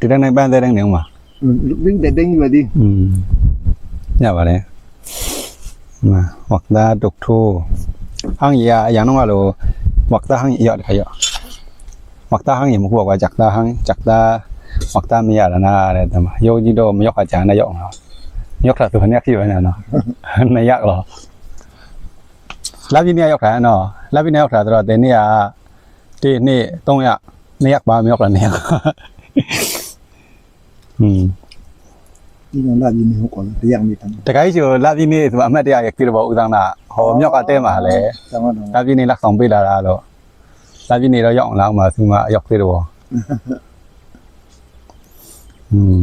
ဒီတိုင်းတိုင်းပန်းတဲ့တိုင်းနေဦးမှာ vinh để đinh vào đi อืมညပါတယ်มาဝက်သားဒုတ်ထိုးဟန်ရအရင်တော့လို့ဝက်သားဟန်ရရခရဝက်သားဟန်ရမဟုတ်ကွာจักသားဟန်จักသားဝက်သားမရတာနာတဲ့တမယောကြီးတော့မရောက်ခကြနဲ့ရောက်အောင်ရောက်တာသူခနဲ့ခိရနေနော်နေရတော့လာပြီးနေရောက်တာနော်လာပြီးနေရောက်တာဆိုတော့ဒီနေ့ကဒီနေ့3ရက်နေရက်ပါမရောက်လာနေရอืม đi nó làm gì mình không còn cái dạng gì thằng တခိုင်းချိုလာပြင်းနေဆိုအမတ်တရားရပြီတော့ဦးသန်းတာဟောမြောက်ကတဲမှာလဲ sao mà nó လာပြင်းနေလက်ဆောင်ပေးလာတာတော့လာပြင်းနေတော့ရောက်အောင်လာမှာသူမရောက်သေးတော့อืม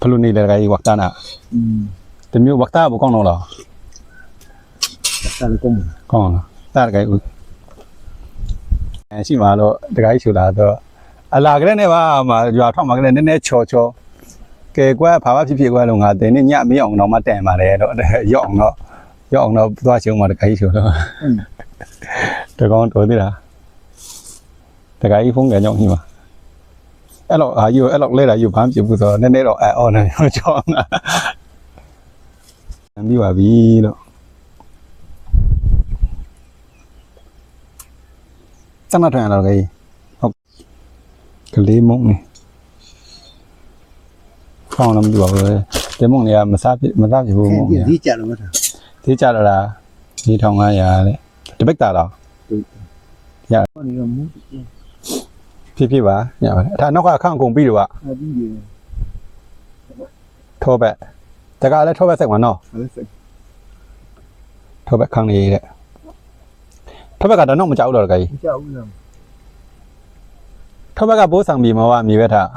ဖလူနေလေတခိုင်းဝက်တာနာ ừ တမျိုးဝက်တာဘူးကောင်းတော့လား ta là công ကောင်းလားတာတခိုင်းဦးအဲရှိမှာတော့တခိုင်းချိုလာတော့အလာကလေးနဲ့ပါမှာရွာထောက်မှာကလေးနည်းနည်းချော်ချော် ကဲကွာဘာမှဖြစ်ဖြစ်ကွာလို့ငါတင်းနေညမင်းအောင်တော့မတန်ပါတယ်တော့ရောက်အောင်တော့ရောက်အောင်တော့သွားချုံမှာတခိုင်းချိုတော့ ừ တကောင်တော်သေးလားတခါကြီးဖုန်းကန်ကြောင့်ညမှာအဲ့တော့အာယူအဲ့တော့လဲတာယူဘာမှပြဘူးဆိုတော့နည်းနည်းတော့အဲအော်နေချောင်းတာအပြီးပါပြီလို့စမ်းမထွင်ရတော့ကြီးဟုတ်ကလေးမုံနေ ဖောင်းလည်းမပြပါဘူးလေတဲမုံတွေကမစားပြမစားပြဘူးမုံ khen တွေ tiền gì chả được mà thằng သေးကြတော့လား2500တဲ့တပိတ်တာတော့ con đi làm mút ဖြစ်ဖြစ်ပါညပါတယ်ဒါနောက်ကအခန့်အကုန်ပြီးတော့က à đi về ထောဘက်တကလည်းထောဘက်ဆက်မှာနော် à sẽ ထောဘက်ခန့်လေးတဲ့ထောဘက်ကတော့တော့မကြောက်တော့ကြကြီး cháu làm ထောဘက်ကဘိုးဆောင်ပြီးမဝမြေပဲထား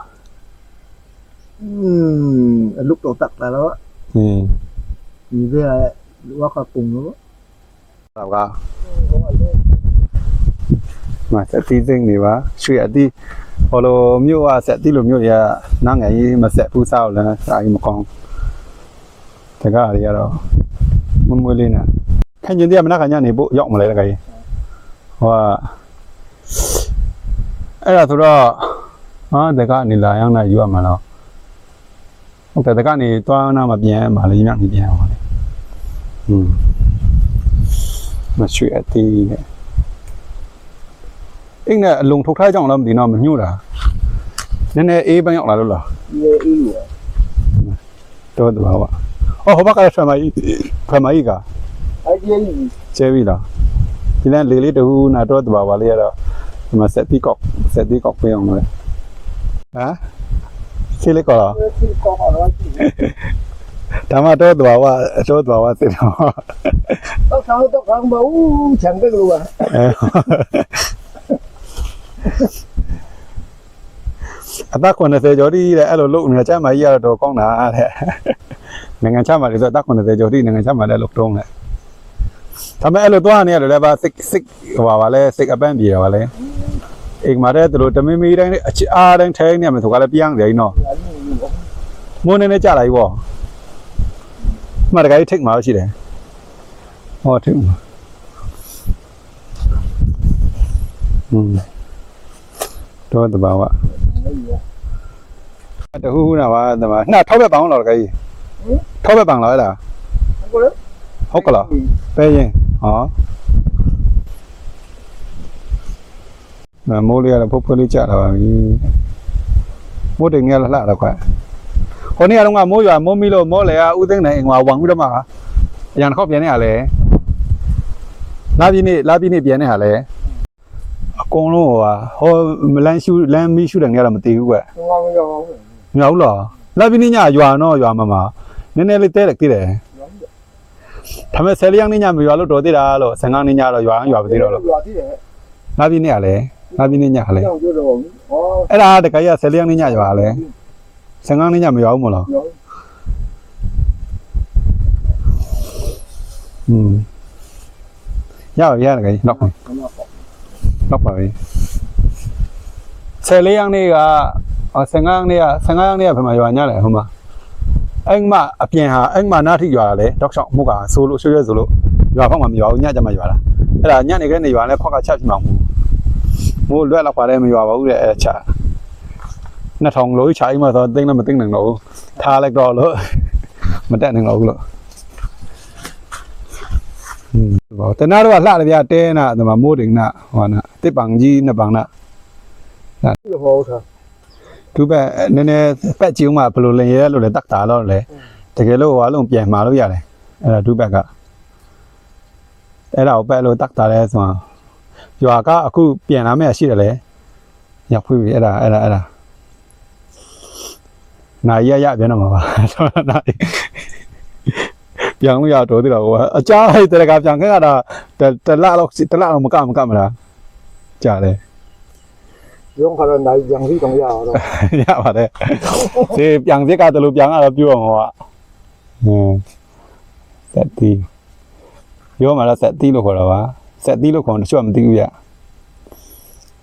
ừ lúc đầu tặc là đó ဟင်း thì bây giờ qua cả cùng nữa တော့ကမဆက်တီးသိနေပါရွှေအတီးဟောလိုမြို့ကဆက်တီးလိုမြို့တွေကနားငယ်ကြီးမဆက်ဘူးစားလို့လည်းစာကြီးမကောင်းတကတွေကတော့မမွေးလေးနဲ့ခန့်ကျင်တဲ့မနက်ခညနေပို့ရောက်မလဲတကကြီးဟောအဲ့ဒါဆိုတော့ ဟာတကနေလာရောက်လာယူရမှာတော့ဟုတ်တယ်တကနေသွားနာမပြန်ပါလေညနေပြန်ပါလေอืมမရွှေအသေးနဲ့အိမ်နဲ့အလုံထုတ်ထားကြအောင်လားမသိတော့မညှို့တာနည်းနည်းအေးပန်းရောက်လာလို့လား về y rồi တော့တော့ပါအော်ဟိုဘက်ကလည်းဆွမ်းမကြီးဆွမ်းမကြီးက ai đi gì ကျဲပြီလားဒီလန်လေးလေးတူနာတော့တော့ပါလေးရတော့ဒီမှာဆက်တီကောက်ဆက်တီကောက်ပေးအောင်လို့ဟမ် ဆေးလေးကောလား thì con ở đó chị ဒါမှတော့တော့ပါတော့တော့ပါစစ်တော့ tao sao tao không bấu chẳng cái luôn à အသက်80ကျော်တိတဲ့အဲ့လိုလုပ်နေတာကျမကြီးရတော့ကောင်းတာတဲ့နိုင်ငံခြားမှာလေဆိုအသက်80ကျော်တိနိုင်ငံခြားမှာလည်းလုပ်တော့တယ်ဒါပေမဲ့အဲ့လိုသွားနေရတယ်လည်းပါစိတ်စိတ်ဟိုပါပါလဲစိတ်အပန်းပြေတာပါလဲ အိမ်မှာတဲ့သူတို့တမင်မီတိုင်းအချအားတိုင်းထိုင်းနေမှာဆိုကလည်းပြန်ကြရင်တော့မုန်းနေနေကြလာပြီပေါ့မှတကယ်ထိတ်မှာရှိတယ်ဟောထိတ်မှာอืมတော့တဘာဝတဟူးနာပါတမနှထောက်ဘက်ပေါင်းတော့တကကြီးထောက်ဘက်ပေါင်းလားအဲ့ဒါ không có đấy ဟုတ်ကလားပဲရင်ဟော မမိုးလေးကတော့ဖုတ်ဖုတ်လေးကြာတာပါပြီမိုးတင်ငယ်လှလှတော့ခွာဟိုနေ့ကတော့မိုးရွာမိုးမီလို့မိုးလေကဥသိန်းနိုင်အိမ်မှာဝံပြီးတော့မှအရန်တစ်ခေါက်ပြန်နေရလဲလာပြီးနေ့လာပြီးနေ့ပြန်နေရလဲအကုန်လုံးဟိုဟာဟောမလန်းရှူလမ်းမီရှူတယ်ငယ်တော့မသိဘူးကွ không ngon không ngon မြောက်လားလာပြီးညရွာတော့ရွာမှာမှာနည်းနည်းလေးတဲတယ်ကြည့်တယ်ဒါပေမဲ့ဆယ်လျောင်းနေညမရွာလို့တော်သေးတာလို့ဆန်ကောင်းနေညတော့ရွာရွာမသေးတော့လို့ Rồi thế đấy လာပြီးနေရလဲ လာပြီးနေညလဲ Không chưa rồi Ồ အဲ့ဒါတကယ်ရဆယ်လျောင်းနေညရွာလဲဆန်ကောင်းနေညမရွာဘူးမလား rồi อืมရပါပြီရတကယ်နောက်ပါ Không ngon နောက်ပါပြီဆယ်လျောင်းနေကအော်ဆန်ကောင်းနေကဆန်ကောင်းနေကဘယ်မှာရွာညလဲဟိုမှာအဲ့မှာအပြင်ဟာအဲ့မှာနားထိရွာလဲတောက်ချောင်းမှုကဆိုလို့ဆွေးရဲဆိုလို့ရွာဖောက်မှာမရွာဘူးညကြမှာရွာတာအဲ့ဒါညနေခင်းနေရွာလဲဖောက်ကချက်ပြမှာမဟုတ်ဘူး မိုးလွက်လောက်ပါလဲမရွာပါဘူးတဲ့အဲ့ချာ2000လို့ချာအိမ်မှာဆိုသိမ့်လည်းမသိမ့်နိုင်တော့ဘူးထားလိုက်တော့လို့မတက်နိုင်တော့ဘူးလို့ဘောတနာတော့လှတယ်ဗျာတဲနာဒီမှာမိုးတင်နာဟောနာတစ်ပံကြီးနှစ်ပံနာဟုတ်ဟောထားသူပဲနည်းနည်းပက်ကျုံမှာဘလိုလင်ရဲလို့လဲတက်တာတော့လဲတကယ်လို့ဟောလုံးပြန်มาလို့ရတယ်အဲ့ဒါသူဘက်ကအဲ့ဒါကိုပက်လို့တက်တာလဲဆိုတော့ ရွာကအခုပြန်လာမယ့်ရှိတယ်လေညဖွေးပြီအဲ့ဒါအဲ့ဒါအဲ့ဒါနိုင်ရရပြန်တော့မှာပါနိုင်ပြန်လို့ရတော့ဒီတော့ဟိုအကြားဟိုတရကပြန်ခဲ့ရတာတလလောက်တလလောက်မကမကမလားကြားတယ်ရုံးခါတော့နိုင်ကြံစီတော့ရအောင်တော့ရပါတယ်ဒီပြန်စစ်ကတလို့ပြန်ရတော့ပြောအောင်ဟောကဟင်းဆက်တီပြောမှလားဆက်တီလို့ခေါ်တာပါ ဆက်တီလို့ခေါ်တချို့ကမသိဘူးရ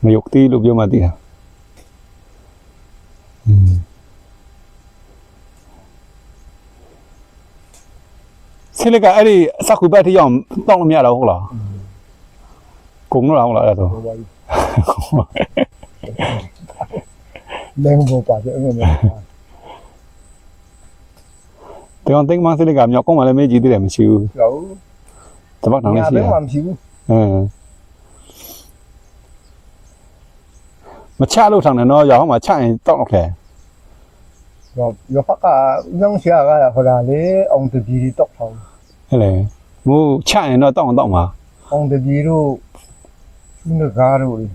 မယုတ်တီလို့ပြောမှသိတာဟင်းဆစ်လကအဲ့ဒီစခုပတ်ထိအောင်တောင်းလို့မရတော့ဟုတ်လားကုန်တော့ဟုတ်လားအဲ့ဒါဆိုဟောပါလင်းဘောပါတဲ့အဲ့လိုဒီကောင်သိမ်းမဆစ်လကမြောက်ကောင်းမှလည်းမေးကြည့်သေးတယ်မရှိဘူးတော့တပတ်တောင်ညာလေးရှိလည်းတာမရှိဘူး အင်းမချလို့ထောင်တယ်နော်ရောင်းမှာချရင်တောက်တော့ခဲတော့ရဖကညောင်းရှာကဟောတာလေအောင်တကြီးတော့ထောင်းဟဲ့လေမိုးချရင်တော့တောက်အောင်တောက်မှာအောင်တကြီးတို့သူနကားတို့လေ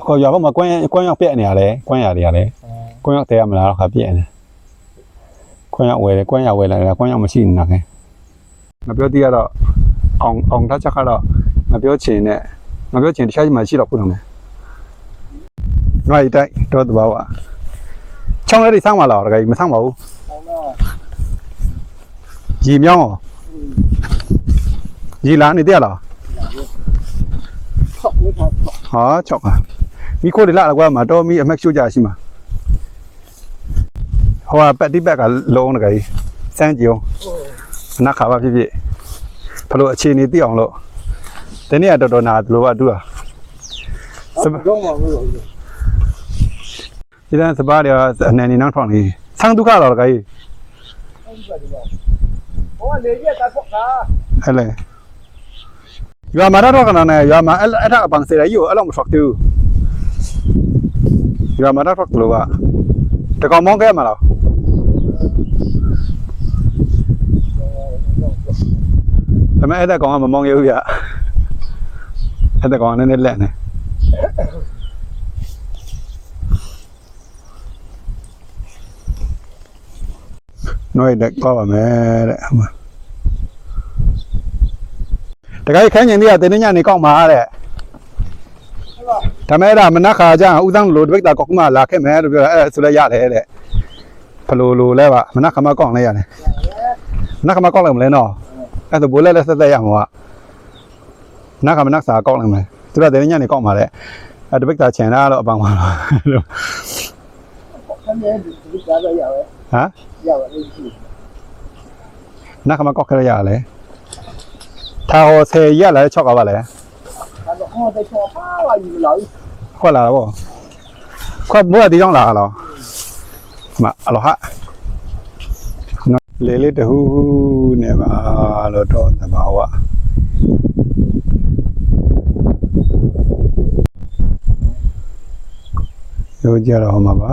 အခုရောင်းမှာကွမ်းကွမ်းရောက်ပြက်နေရလဲကွမ်းရတွေရလဲကွမ်းရောက်တဲရမလားခါပြက်နေကွမ်းရောက်ဝယ်တယ်ကွမ်းရောက်ဝယ်လာတယ်ကွမ်းရောက်မရှိနေတာခဲငါပြောသေးရတော့အောင်အောင်ထားချက်ကတော့ ငါပြောချင်နဲ့ငါပြောချင်တခြားကြီးမှရှိတော့ခုတော့မယ်ငါဤတိုက်တော့တဘာဝချောင်းလေးတွေဆောင်းမလားတကယ်မဆောင်းပါဘူးအောင်တော့ရေမြောင်းရောရေလာနေတယ်လားဆောက်နေတာဟာချောက်ပါမိခိုးတွေလာကွာမတော်မီအမက်ရှိုးကြရှိမှာဟိုကပက်တိပက်ကလုံးတကယ်စမ်းကြည့်အောင်နတ်ခါပါဖြစ်ဖြစ်ဘလို့အခြေအနေသိအောင်လို့ ဒီနေ့ကတော်တော်နာဘလို့ကတူတာစပတော့မှာမလို့ဒီတန်းစပါးတွေအနေနဲ့နောက်ထောင်နေဆန်းဒုက္ခတော့တကယ်ဟောလေရက်တာဖောက်တာအဲ့လေရွာမှာတော့ကနာနဲ့ရွာမှာအဲ့အဲ့ဒါအပန်းစေရယူအဲ့လိုမထွက်တူရွာမှာတော့ထွက်လို့ကတကောင်မောင်းခဲ့မှာလားဒါပေမဲ့အဲ့ဒါကောင်ကမမောင်းရဘူးဗျ အဲ့ဒါကောင်ကနည်းနည်းလက်နေနှွေးတက်ကောက်ပါမယ်တဲ့ဟိုမှာတခါခိုင်းနေသေးတယ်တင်းညနေကောက်မှာတဲ့ဒါမဲ့အဲ့ဒါမနက်ခါကျရင်ဦးသန်းလိုတပိတ်တာကောက်မှလာခဲ့မယ်လို့ပြောတာအဲ့ဒါဆိုလဲရတယ်တဲ့ဖလိုလိုလဲပါမနက်ခါမှကောက်လဲရတယ်မနက်ခါမှကောက်လိုက်မလဲနော်အဲ့ဒါဘိုးလဲလဲဆက်သက်ရမှာက နားကမနားစာကောက်လိုက်မယ်သူကတည်းညနေကောက်မှာလေအဲ့တပိတ်တာချန်တာတော့အပန်းပါတော့ဆမ်းနေဒီကားတော့ရပါဟမ်ရပါလိမ့်ရှိနားကမကောက်ခဲ့ရရလေထားဟောဆယ်ရက်လဲ6ကပါလေဒါတော့ဟောတဲ့ချောပါလာယူလာခွက်လာတော့ခွက်မိုးကဒီကြောင့်လာတော့မအလောဟာနော်လေလေတဟူးနေပါလို့တော့တဘာဝ ရောကြတော့ဟောမှာပါ